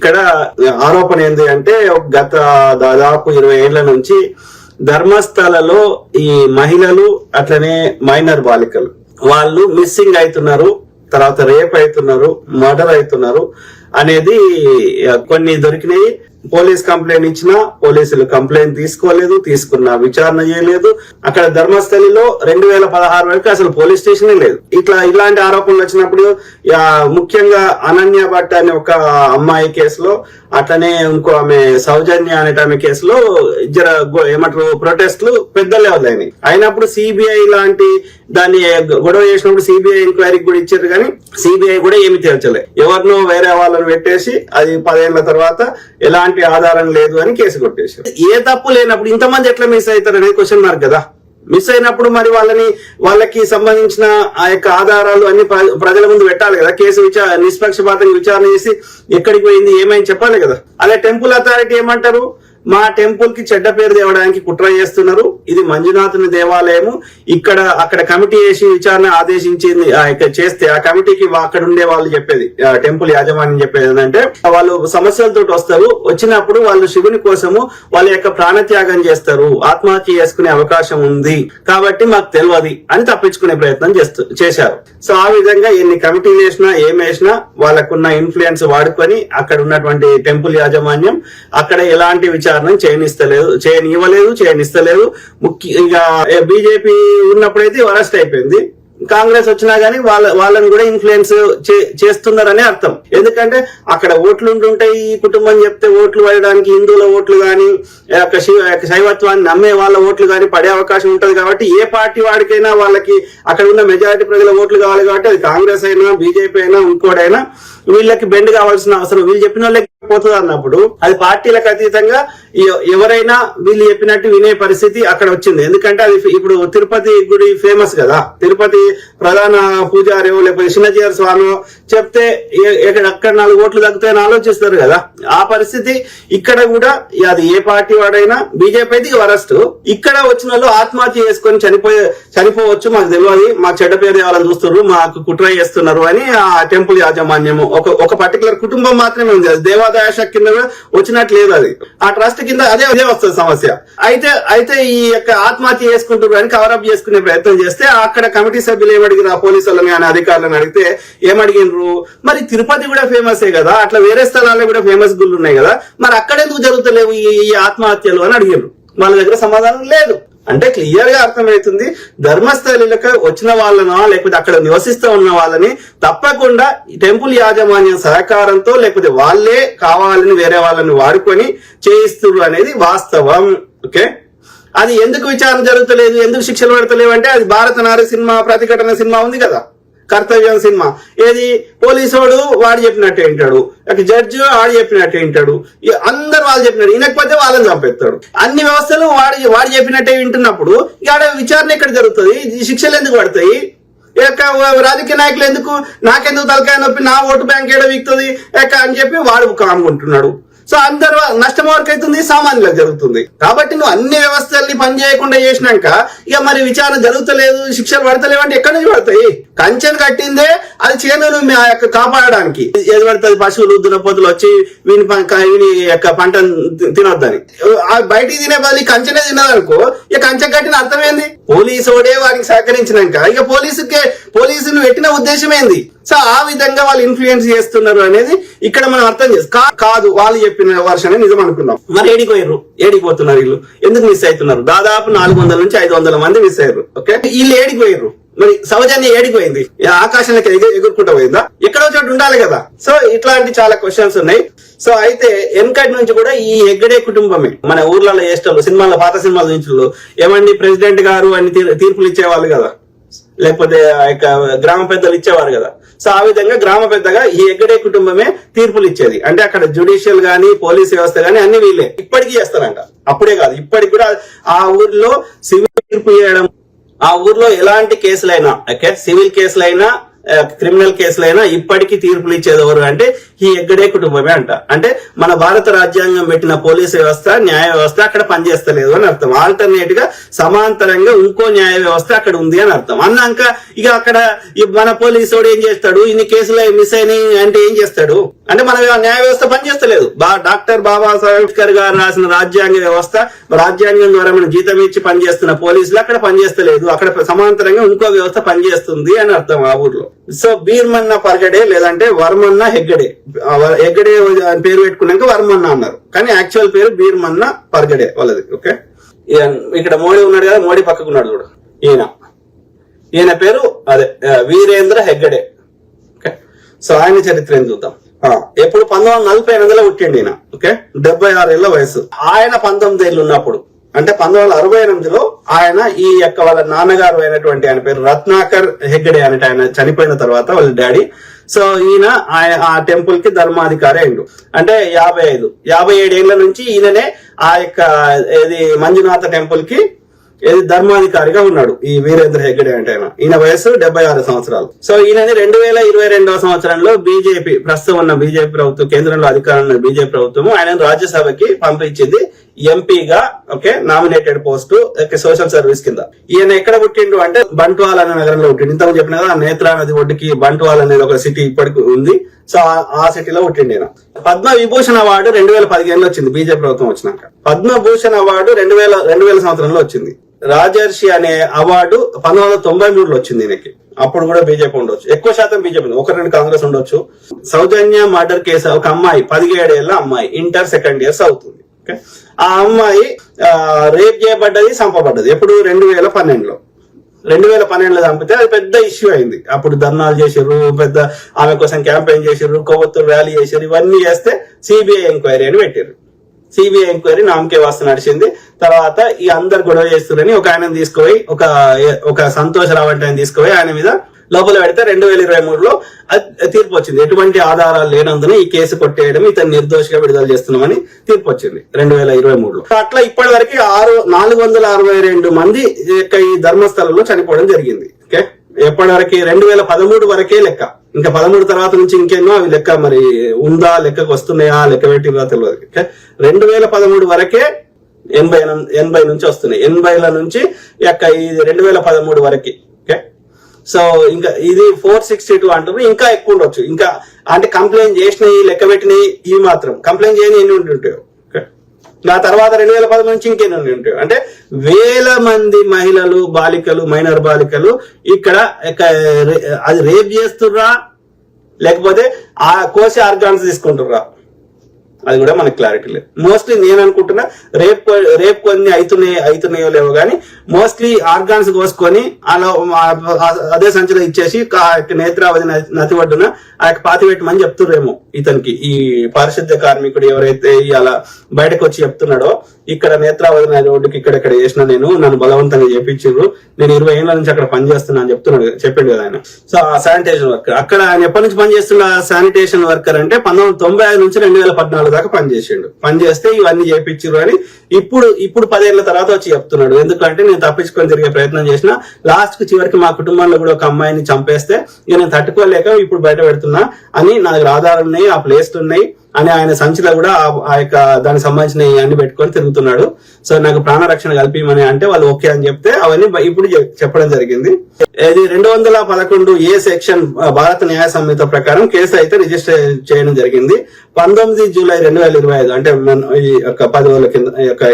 ఇక్కడ ఆరోపణ ఏంది అంటే గత దాదాపు ఇరవై ఏళ్ళ నుంచి ధర్మస్థలలో ఈ మహిళలు అట్లనే మైనర్ బాలికలు. వాళ్ళు మిస్సింగ్ అవుతున్నారు తర్వాత రేప్ అవుతున్నారు మర్డర్ అవుతున్నారు అనేది కొన్ని దొరికినాయి. పోలీస్ కంప్లైంట్ ఇచ్చినా పోలీసులు కంప్లైంట్ తీసుకోలేదు తీసుకున్న విచారణ చేయలేదు. అక్కడ ధర్మస్థలిలో రెండు వేల పదహారు వరకు అసలు పోలీస్ స్టేషన్ లేదు. ఇట్లా ఇలాంటి ఆరోపణలు వచ్చినప్పుడు ముఖ్యంగా అనన్య భట్ అనే ఒక అమ్మాయి కేసులో అట్లనే ఇంకో ఆమె సౌజన్య అనే ఆమె కేసులో జర ఏమంటారు ప్రొటెస్ట్లు పెద్ద లెవెల్ అయినాయి. అయినప్పుడు సిబిఐ లాంటి దాన్ని గొడవ చేసినప్పుడు సిబిఐ ఎంక్వైరీకి కూడా ఇచ్చారు కానీ సిబిఐ కూడా ఏమి తేల్చలే. ఎవరినో వేరే వాళ్ళని పెట్టేసి అది పదేళ్ళ తర్వాత ఎలాంటి ఆధారం లేదు అని కేసు కొట్టేశారు. ఏ తప్పు లేనప్పుడు ఇంతమంది ఎట్లా మిస్ అవుతారు అనేది క్వశ్చన్ మార్క్ కదా. మిస్ అయినప్పుడు మరి వాళ్ళని వాళ్ళకి సంబంధించిన ఆ యొక్క ఆధారాలు అన్ని ప్రజల ముందు పెట్టాలి కదా. కేసు విచార నిష్పక్షపాతంగా విచారణ చేసి ఎక్కడికి పోయింది ఏమైంది చెప్పాలి కదా. అదే టెంపుల్ అథారిటీ ఏమంటారు? మా టెంపుల్కి చెడ్డ పేరు తేవడానికి కుట్ర చేస్తున్నారు. ఇది మంజునాథుని దేవాలయము. ఇక్కడ అక్కడ కమిటీ వేసి విచారణ ఆదేశించింది చేస్తే ఆ కమిటీకి అక్కడ ఉండే వాళ్ళు చెప్పేది టెంపుల్ యాజమాన్యం చెప్పేది ఏంటంటే వాళ్ళు సమస్యలతో వస్తారు. వచ్చినప్పుడు వాళ్ళు శివుని కోసము వాళ్ళ యొక్క ప్రాణత్యాగం చేస్తారు. ఆత్మహత్య చేసుకునే అవకాశం ఉంది. కాబట్టి మాకు తెలియదు అని తప్పించుకునే ప్రయత్నం చేస్తూ చేశారు. సో ఆ విధంగా ఎన్ని కమిటీలు వేసినా ఏం వేసినా వాళ్ళకున్న ఇన్ఫ్లుయెన్స్ వాడుకొని అక్కడ ఉన్నటువంటి టెంపుల్ యాజమాన్యం అక్కడ ఎలాంటి విచారణ చేయనిస్తలేదు చేయనివ్వలేదు చేయనిస్తలేదు. ముఖ్య ఇక బీజేపీ ఉన్నప్పుడైతే అరెస్ట్ అయిపోయింది. కాంగ్రెస్ వచ్చినా గానీ వాళ్ళ వాళ్ళని కూడా ఇన్ఫ్లుయెన్స్ చేస్తున్నారని అర్థం. ఎందుకంటే అక్కడ ఓట్లు ఉంటుంటాయి ఈ కుటుంబం చెప్తే ఓట్లు వేయడానికి హిందువుల ఓట్లు గాని యొక్క యొక్క శైవత్వాన్ని నమ్మే వాళ్ళ ఓట్లు గాని పడే అవకాశం ఉంటది కాబట్టి ఏ పార్టీ వాడికైనా వాళ్ళకి అక్కడ ఉన్న మెజారిటీ ప్రజల ఓట్లు కావాలి కాబట్టి అది కాంగ్రెస్ అయినా బీజేపీ అయినా ఇంకోటైనా వీళ్ళకి బెండ్ కావాల్సిన అవసరం వీళ్ళు చెప్పిన వాళ్ళకి పోతుంది అన్నప్పుడు అది పార్టీలకు అతీతంగా ఎవరైనా వీళ్ళు చెప్పినట్టు వినే పరిస్థితి అక్కడ వచ్చింది. ఎందుకంటే అది ఇప్పుడు తిరుపతి గుడి ఫేమస్ కదా. తిరుపతి ప్రధాన పూజారి లేకపోతే చిన్నజీఆర్ స్వామి చెప్తే ఎక్కడ అక్కడ నాలుగు ఓట్లు తగ్గుతాయని ఆలోచిస్తారు కదా. ఆ పరిస్థితి ఇక్కడ కూడా అది ఏ పార్టీ వాడైనా బీజేపీ అయితే వరస్ట్. ఇక్కడ వచ్చిన వాళ్ళు ఆత్మహత్య చేసుకొని చనిపోయే చనిపోవచ్చు మాకు తెలియదు మా చెడ్డ పేరు తేవాలని చూస్తున్నారు మాకు కుట్ర చేస్తున్నారు అని ఆ టెంపుల్ యాజమాన్యము ఒక ఒక పర్టికులర్ కుటుంబం మాత్రమే ఉంది. అది దేవాదాయ శాఖ కింద కూడా లేదు అది. ఆ ట్రస్ట్ కింద అదే అదే వస్తుంది సమస్య. అయితే అయితే ఈ యొక్క ఆత్మహత్య చేసుకుంటారు అని కవరప్ చేసుకునే ప్రయత్నం చేస్తే అక్కడ కమిటీ సభ్యులు ఏమడిగిన పోలీసు వాళ్ళని అని అధికారులను అడిగితే ఏమడిగినరు మరి తిరుపతి కూడా ఫేమస్ కదా? అట్లా వేరే స్థలాల్లో కూడా ఫేమస్ గుళ్ళు ఉన్నాయి కదా? మరి అక్కడ ఎందుకు జరుగుతలేవు ఈ ఈ ఆత్మహత్యలు అని అడిగారు వాళ్ళ దగ్గర సమాధానం లేదు. అంటే క్లియర్గా అర్థమవుతుంది. ధర్మస్థలిలకు వచ్చిన వాళ్ళనో లేకపోతే అక్కడ నివసిస్తూ ఉన్న వాళ్ళని తప్పకుండా ఈ టెంపుల్ యాజమాన్యం సహకారంతో లేకపోతే వాళ్ళే కావాలని వేరే వాళ్ళని వాడుకొని చేయిస్తున్నారు అనేది వాస్తవం. ఓకే? అది ఎందుకు విచారణ జరుగుతలేదు ఎందుకు శిక్షలు పెడతలేవు అంటే అది భారత నారి సినిమా ప్రతిఘటన సినిమా ఉంది కదా. కర్తవ్యం సినిమా. ఏది? పోలీసోడు వాడు చెప్పినట్టు వింటాడు. జడ్జి వాడు చెప్పినట్టు వింటాడు. అందరు వాళ్ళు చెప్పినట్టు. వినకపోతే వాళ్ళని చంపేస్తాడు. అన్ని వ్యవస్థలు వాడు వాడు చెప్పినట్టే వింటున్నప్పుడు ఇక్కడ ఆడ విచారణ ఎక్కడ జరుగుతుంది? ఈ శిక్షలు ఎందుకు పడతాయి? ఈ యొక్క రాజకీయ నాయకులు ఎందుకు? నాకెందుకు తలకాయ నొప్పి? నా ఓటు బ్యాంక్ ఏడ వీక్తుంది? ఎక్క అని చెప్పి వాడు కాముకుంటున్నాడు సో అందరు నష్టం వరకు అవుతుంది సామాన్యులకు జరుగుతుంది. కాబట్టి నువ్వు అన్ని వ్యవస్థల్ని పనిచేయకుండా చేసినాక ఇక మరి విచారణ జరుగుతలేదు శిక్షలు పడతలేవు అంటే ఎక్కడి నుంచి పడతాయి? కంచెను కట్టిందే అది చేను మీ యొక్క కాపాడడానికి. ఏది పడుతుంది? పశువులు దున్నపోతులు వచ్చి వీని వీని యొక్క పంటను తినొద్దని. ఆ బయటికి తినే బదులు కంచెనే తినదనుకో ఇక కంచె కట్టిన అర్థమైంది? పోలీసు వాడే వారికి సహకరించినాక ఇక పోలీసుకే పోలీసును పెట్టిన ఉద్దేశం ఏంది? సో ఆ విధంగా వాళ్ళు ఇన్ఫ్లుయెన్స్ చేస్తున్నారు అనేది ఇక్కడ మనం అర్థం చేస్తాం కా- కాదు వాళ్ళు చెప్పిన వర్షనే నిజం అనుకుందాం మరి ఏడిపోయారు ఏడిపోతున్నారు వీళ్ళు. ఎందుకు మిస్ అవుతున్నారు? దాదాపు నాలుగు వందల నుంచి ఐదు వందల మంది మిస్ అయ్యారు. ఓకే? వీళ్ళు ఏడిపోయారు మరి సౌజన్య ఏడిపోయింది. ఆకాశానికి ఎగు- ఎగురుకుంటూ పోయిందా? ఎక్కడో చోటు ఉండాలి కదా. సో ఇట్లాంటి చాలా క్వశ్చన్స్ ఉన్నాయి. సో అయితే వెనకటి నుంచి కూడా ఈ ఎగ్గడే కుటుంబమే. మన ఊర్లలో చేస్తారు సినిమాల పాత సినిమాల నుంచి ఏమండి ప్రెసిడెంట్ గారు అని తీర్- తీర్పులు ఇచ్చేవాళ్ళు కదా. లేకపోతే ఆ యొక్క గ్రామ పెద్దలు ఇచ్చేవారు కదా. సో ఆ విధంగా గ్రామ పెద్దగా ఈ ఎగ్గడే కుటుంబమే తీర్పులు ఇచ్చేది. అంటే అక్కడ జుడిషియల్ గానీ పోలీస్ వ్యవస్థ గానీ అన్ని వీళ్ళే. ఇప్పటికీ చేస్తారంట. అప్పుడే కాదు. ఇప్పటికి కూడా ఆ ఊర్లో సివిల్ తీర్పు చేయడం ఆ ఊర్లో ఎలాంటి కేసులైనా ఓకే? సివిల్ కేసులైనా క్రిమినల్ కేసులైనా ఇప్పటికీ తీర్పులు ఇచ్చేది ఎవరు అంటే ఈ ఎగ్గడే కుటుంబమే అంట. అంటే మన భారత రాజ్యాంగం పెట్టిన పోలీస్ వ్యవస్థ న్యాయ వ్యవస్థ అక్కడ పనిచేస్తలేదు అని అర్థం. ఆల్టర్నేట్గా సమాంతరంగా ఇంకో న్యాయ వ్యవస్థ అక్కడ ఉంది అని అర్థం. అన్నాక ఇక అక్కడ మన పోలీసు ఏం చేస్తాడు? ఇన్ని కేసులు మిస్ అయినాయి అంటే ఏం చేస్తాడు? అంటే మన న్యాయ వ్యవస్థ పనిచేస్తలేదు. బా డాక్టర్ బాబా అంబేద్కర్ గారు రాసిన రాజ్యాంగ వ్యవస్థ రాజ్యాంగం ద్వారా మనం జీతం ఇచ్చి పనిచేస్తున్న పోలీసులు అక్కడ పనిచేస్తలేదు. అక్కడ సమాంతరంగా ఇంకో వ్యవస్థ పనిచేస్తుంది అని అర్థం ఆ ఊర్లో. సో బీర్మన్న పరగడే లేదంటే వర్మన్న హెగ్గడే. హెగ్గడే అని పేరు పెట్టుకున్నాక వర్మన్న అన్నారు. కానీ యాక్చువల్ పేరు బీర్మన్న పరగడే వాళ్ళది ఓకే ఇక్కడ మోడీ ఉన్నాడు కదా మోడీ పక్కకున్నాడు చూడు. ఈయన. ఈయన పేరు అదే వీరేంద్ర హెగ్గడే ఓకే సో ఆయన చరిత్ర ఏం చూద్దాం? ఎప్పుడు పంతొమ్మిది వందల నలభై ఎనిమిదిలో పుట్టిండు ఈయన ఓకే డెబ్బై ఆరు ఏళ్ళ వయసు. ఆయన పంతొమ్మిది ఏళ్ళు ఉన్నప్పుడు పంతొమ్మిది వందల అరవై ఎనిమిదిలో ఆయన ఈ యొక్క వాళ్ళ నాన్నగారు అయినటువంటి ఆయన పేరు రత్నాకర్ హెగ్డే అనేట ఆయన చనిపోయిన తర్వాత వాళ్ళ డాడీ. సో ఈయన ఆ టెంపుల్కి ధర్మాధికారి అయిండు. అంటే యాభై ఐదు యాభై ఏడు ఏళ్ళ నుంచి ఈయననే ఆ యొక్క ఏది మంజునాథ టెంపుల్కి ఏది ధర్మాధికారిగా ఉన్నాడు ఈ వీరేంద్ర హెగ్డే అంటే ఆయన. ఈయన వయసు డెబ్బై ఆరు సంవత్సరాలు. సో ఈయనని రెండు వేల ఇరవై రెండవ సంవత్సరంలో బీజేపీ ప్రస్తుతం ఉన్న బీజేపీ ప్రభుత్వం కేంద్రంలో అధికారంలో ఉన్న బీజేపీ ప్రభుత్వం ఆయన రాజ్యసభకి పంపించింది ఎంపీగా okay nominated post social service కింద. ఈయన ఎక్కడ పుట్టిండు అంటే బంట్వాల్ అనే నగరంలో పుట్టిండు. ఇంతకు చెప్పిన కదా నేత్రా నది ఒడ్డుకి బంట్వాల్ అనేది ఒక సిటీ ఇప్పటికి ఉంది. సో ఆ- సిటీలో పుట్టిండు ఈయన. పద్మ విభూషణ్ అవార్డు రెండు వేల పదిహేనులో వచ్చింది బీజేపీ ప్రభుత్వం వచ్చినాక. పద్మభూషణ్ అవార్డు రెండు వేల రెండు వేల సంవత్సరంలో వచ్చింది. రాజర్షి అనే అవార్డు పంతొమ్మిది వందల తొంభై మూడులో వచ్చింది ఈయనకి. అప్పుడు కూడా బీజేపీ ఉండొచ్చు. ఎక్కువ శాతం బీజేపీ ఒక రెండు కాంగ్రెస్ ఉండొచ్చు. సౌజన్య మర్డర్ కేసు ఒక అమ్మాయి పదిహేడేళ్ళ అమ్మాయి ఇంటర్ సెకండ్ ఇయర్స్ అవుతుంది ఆ అమ్మాయి రేప్ చేయబడ్డది చంపబడ్డది. ఎప్పుడు? రెండు వేల పన్నెండులో. రెండు వేల పన్నెండులో చంపితే అది పెద్ద ఇష్యూ అయింది. అప్పుడు ధర్నాలు చేసారు పెద్ద ఆమె కోసం క్యాంపెయిన్ చేసారు కొవ్వొత్తులు ర్యాలీ చేసారు ఇవన్నీ చేస్తే సిబిఐ ఎంక్వైరీ అని పెట్టారు సిబిఐ ఎంక్వైరీ నామకే వాస్తు నడిచింది. తర్వాత ఈ అందరు గొడవ చేస్తున్నారని ఒక ఆయన తీసుకుపోయి ఒక ఒక సంతోష్ రావంటి ఆయన తీసుకుపోయి ఆయన మీద లోపల పెడితే రెండు వేల ఇరవై మూడులో తీర్పు వచ్చింది. ఎటువంటి ఆధారాలు లేనందున ఈ కేసు కొట్టేయడం ఇతను నిర్దోషిగా విడుదల చేస్తున్నామని తీర్పు వచ్చింది రెండు వేల ఇరవై మూడులో. అట్లా ఇప్పటి వరకు ఆరు నాలుగు వందల అరవై రెండు మంది ఈ యొక్క ఈ ధర్మస్థలంలో చనిపోవడం జరిగింది. ఓకే? ఎప్పటి వరకు రెండు వేల పదమూడు వరకే లెక్క. ఇంకా పదమూడు తర్వాత నుంచి ఇంకెన్నో అవి లెక్క మరి ఉందా లెక్కకు వస్తున్నాయా లెక్క పెట్టిందా తెలియదు ఓకే? రెండు వేల పదమూడు వరకే ఎనభై ఎనభై నుంచి వస్తున్నాయి. ఎనభైల నుంచి యొక్క ఈ రెండు వేల పదమూడు వరకు. ఓకే? సో ఇంకా ఇది ఫోర్ సిక్స్టీ టూ అంటారు ఇంకా ఎక్కువ ఉండొచ్చు. ఇంకా అంటే కంప్లైంట్ చేసినవి లెక్క పెట్టినవి ఇవి మాత్రం. కంప్లైంట్ చేయని ఎన్ని ఉండి నా తర్వాత రెండు వేల పది నుంచి ఇంకెన్ని ఉండి ఉంటాయి. అంటే వేల మంది మహిళలు బాలికలు మైనర్ బాలికలు ఇక్కడ అది రేప్ చేస్తుర్రా? లేకపోతే ఆ కోసి ఆర్గాన్స్ తీసుకుంటుర్రా? అది కూడా మనకు క్లారిటీ లేదు. మోస్ట్లీ నేను అనుకుంటున్నా రేప్ రేపు రేప్ కొన్ని అవుతున్నాయి అవుతున్నాయో లేవో కానీ మోస్ట్లీ ఆర్గాన్స్ కోసుకొని అలా అదే సంచిలో ఇచ్చేసి నేత్రావతి నది- ఒడ్డున ఆ యొక్క పాతి పెట్టమని చెప్తుర్రేమో ఇతనికి. ఈ పారిశుద్ధ్య కార్మికుడు ఎవరైతే అలా బయటకు వచ్చి చెప్తున్నాడో ఇక్కడ నేత్రావతి నది ఒడ్డుకి ఇక్కడెక్కడ చేసిన నేను నన్ను బలవంతంగా చేపించారు నేను ఇరవై ఏళ్ళ నుంచి అక్కడ పనిచేస్తున్నా అని చెప్తున్నాడు చెప్పాడు చెప్పిండు కదా ఆయన. సో ఆ శానిటేషన్ వర్కర్ అక్కడ ఆయన ఎప్పటి నుంచి పనిచేస్తున్న శానిటేషన్ వర్కర్ అంటే పంతొమ్మిది వందల తొంభై ఐదు నుంచి రెండు వేల పద్నాలుగు దాకా పనిచేసిండు పనిచేస్తే ఇవన్నీ చేపించారు అని ఇప్పుడు ఇప్పుడు పదేళ్ళ తర్వాత వచ్చి చెప్తున్నాడు. ఎందుకంటే నేను తప్పించుకొని తిరిగే ప్రయత్నం చేసిన లాస్ట్కు చివరికి మా కుటుంబంలో కూడా ఒక అమ్మాయిని చంపేస్తే ఇక నేను తట్టుకోలేక ఇప్పుడు బయట పెడుతున్నా అని నాకు ఆధారాలు ఉన్నాయి ఆ ప్లేస్లు ఉన్నాయి. అని ఆయన సంచిలో కూడా ఆ- యొక్క దానికి సంబంధించిన అన్ని పెట్టుకొని తిరుగుతున్నాడు. సో నాకు ప్రాణ రక్షణ కల్పించమని అంటే వాళ్ళు ఓకే అని చెప్తే అవన్నీ ఇప్పుడు చెప్పడం జరిగింది. ఇది రెండు వందల పదకొండు ఏ సెక్షన్ భారత న్యాయ సంహిత ప్రకారం కేసు అయితే రిజిస్టర్ చేయడం జరిగింది. పంతొమ్మిది జూలై రెండు వేల ఇరవై ఐదు అంటే మన ఈ యొక్క పది రోజుల కింద యొక్క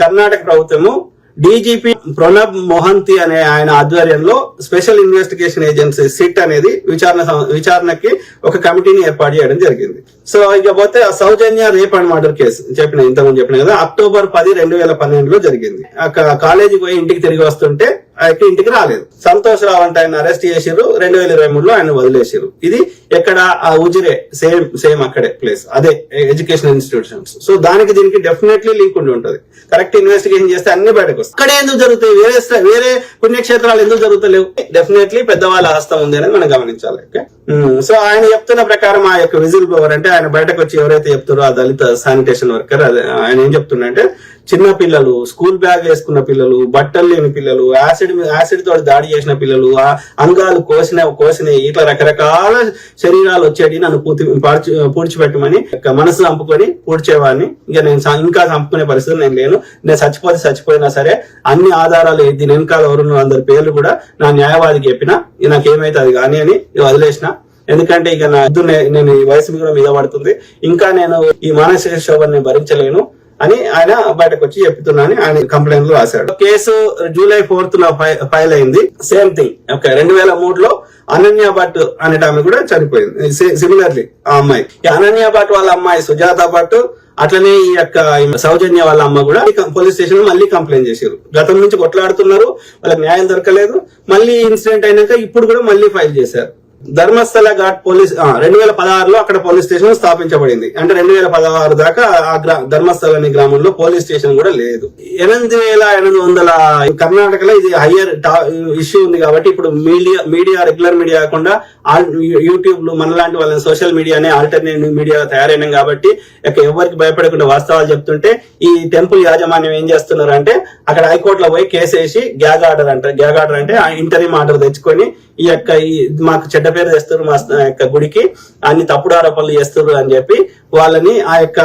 కర్ణాటక ప్రభుత్వము డీజీపీ ప్రణబ్ మొహంతి అనే ఆయన ఆధ్వర్యంలో స్పెషల్ ఇన్వెస్టిగేషన్ ఏజెన్సీ సిట్ అనేది విచారణ విచారణకి ఒక కమిటీని ఏర్పాటు చేయడం జరిగింది. సో ఇకపోతే Soujanya rape and murder case చెప్పిన ఇంతకుముందు చెప్పిన కదా అక్టోబర్ పది రెండు వేల పన్నెండులో జరిగింది. అక్కడ కాలేజీకి పోయి ఇంటికి తిరిగి వస్తుంటే అయితే ఇంటికి రాలేదు. సంతోష్ రావు అంటే ఆయన అరెస్ట్ చేసిర్రు. రెండు వేల ఇరవై మూడులో ఆయన వదిలేసారు ఇది ఎక్కడ? ఆ ఉజిరే సేమ్ సేమ్ అక్కడే ప్లేస్ అదే ఎడ్యుకేషన్ ఇన్స్టిట్యూషన్స్ సో దానికి దీనికి డెఫినెట్లీ లింక్ ఉండి ఉంటుంది. కరెక్ట్ ఇన్వెస్టిగేషన్ చేస్తే అన్ని బయటకు వస్తాయి. అక్కడ ఎందుకు జరుగుతాయి? వేరే వేరే పుణ్యక్షేత్రాలు ఎందుకు జరుగుతలేవు? డెఫినెట్లీ పెద్దవాళ్ళ హస్తం ఉంది అనేది మనం గమనించాలి. ఓకే? సో ఆయన చెప్తున్న ప్రకారం ఆ యొక్క విజిల్ బ్లోవర్ అంటే ఆయన బయటకు వచ్చి ఎవరైతే చెప్తారో ఆ దళిత శానిటేషన్ వర్కర్ ఆయన ఏం చెప్తున్నా అంటే చిన్న పిల్లలు స్కూల్ బ్యాగ్ వేసుకున్న పిల్లలు బట్టలు లేని పిల్లలు యాసిడ్ యాసిడ్ తోటి దాడి చేసిన పిల్లలు ఆ అంగాలు కోసిన కోసిన ఇట్లా రకరకాల శరీరాలు వచ్చేటి నన్ను పూర్తి పూడ్చిపెట్టమని మనసు చంపుకొని పూడ్చేవాడిని. ఇంకా నేను ఇంకా చంపుకునే పరిస్థితి నేను లేను. నేను చచ్చిపోతే చచ్చిపోయినా సరే అన్ని ఆధారాలు దీని వెనకాల ఎవరున్న అందరి పేర్లు కూడా నా న్యాయవాదికి చెప్పిన ఇక నాకేమైతే అది కానీ అని వదిలేసిన. ఎందుకంటే ఇక నా నేను ఈ వయసు కూడా మీద పడుతుంది. ఇంకా నేను ఈ మానసిక శోభని భరించలేను. అని ఆయన బయటకు వచ్చి చెప్తున్నాను ఆయన కంప్లైంట్లో రాశాడు. కేసు జూలై ఫోర్త్లో ఫై- ఫైల్ అయింది. Same thing. ఓకే రెండు వేల మూడులో అనన్య భట్ అనే ఆమె కూడా చనిపోయింది. సిమిలర్లీ ఆ అమ్మాయి. ఈ అనన్య భట్ వాళ్ళ అమ్మాయి సుజాత భట్ అట్లనే ఈ యొక్క ఈ సౌజన్య వాళ్ళ అమ్మ కూడా ఈ పోలీస్ స్టేషన్లో మళ్ళీ కంప్లైంట్ చేశారు. గతం నుంచి కొట్లాడుతున్నారు వాళ్ళకి న్యాయం దొరకలేదు. మళ్ళీ ఇన్సిడెంట్ అయినాక ఇప్పుడు కూడా మళ్ళీ ఫైల్ చేశారు. ధర్మస్థల ఘాట్ పోలీస్ రెండు వేల పదహారులో అక్కడ పోలీస్ స్టేషన్ స్థాపించబడింది. అంటే రెండు వేల పదహారు దాకా ఆ గ్రా ధర్మస్థల అనే గ్రామంలో పోలీస్ స్టేషన్ కూడా లేదు. ఎనిమిది వేల ఎనిమిది వందల కర్ణాటకలో ఇది హయ్యర్ ఇష్యూ ఉంది కాబట్టి ఇప్పుడు మీడియా మీడియా రెగ్యులర్ మీడియా కాకుండా యూట్యూబ్లో మనలాంటి వాళ్ళ సోషల్ మీడియానే ఆల్టర్నేటివ్ మీడియా తయారైనాం కాబట్టి ఎవరికి భయపడకుండా వాస్తవాలు చెప్తుంటే ఈ టెంపుల్ యాజమాన్యం ఏం చేస్తున్నారు అంటే అక్కడ హైకోర్టులో పోయి కేసు వేసి గ్యాగ్ ఆర్డర్ అంటారు గ్యాగ్ ఆర్డర్ అంటే ఇంటర్వ్యూ ఆర్డర్ తెచ్చుకొని ఈ యొక్క మాకు చెడ్డ పేరు తెస్తారు మా యొక్క గుడికి. అన్ని తప్పుడు ఆరోపణలు చేస్తారు అని చెప్పి వాళ్ళని ఆ యొక్క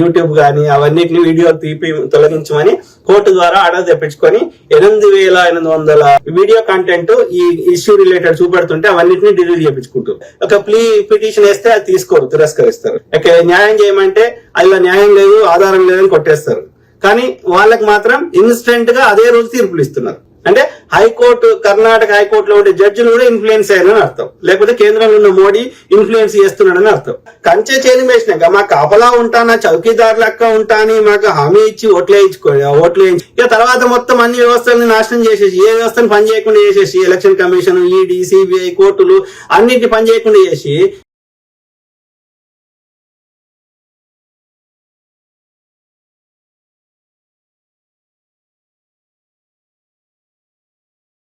యూట్యూబ్ కానీ అవన్నిటిని వీడియో తీపి తొలగించమని కోర్టు ద్వారా ఆర్డర్ తెప్పించుకొని ఎనిమిది వేల ఎనిమిది వందల వీడియో కంటెంట్ ఈ ఇష్యూ రిలేటెడ్ చూపెడుతుంటే అవన్నిటిని డిలీట్ చేయించుకుంటారు ఒక ప్లీ పిటిషన్ వేస్తే అది తీసుకోరు తిరస్కరిస్తారు. ఇక న్యాయం చేయమంటే అలా న్యాయం లేదు ఆధారం లేదని కొట్టేస్తారు. కానీ వాళ్ళకి మాత్రం ఇన్స్టెంట్గా అదే రోజు తీర్పులు ఇస్తున్నారు. అంటే హైకోర్టు కర్ణాటక హైకోర్టులో ఉండే జడ్జిలు కూడా ఇన్ఫ్లుయెన్స్ అయ్యారని అర్థం. లేకపోతే కేంద్రంలో ఉన్న మోడీ ఇన్ఫ్లుయెన్స్ చేస్తున్నాడని అర్థం. కంచె చేని వేసినాక మా కాపలా ఉంటానా చౌకీదార్ లెక్క ఉంటాని మాకు హామీ ఇచ్చి ఓట్లు వేయించుకో ఓట్లు వేయించి. ఇక తర్వాత మొత్తం అన్ని వ్యవస్థలను నాశనం చేసేసి ఏ వ్యవస్థను పని చేయకుండా చేసేసి ఎలక్షన్ కమిషన్ ఈడీ సిబిఐ కోర్టులు అన్నిటిని పని చేయకుండా చేసి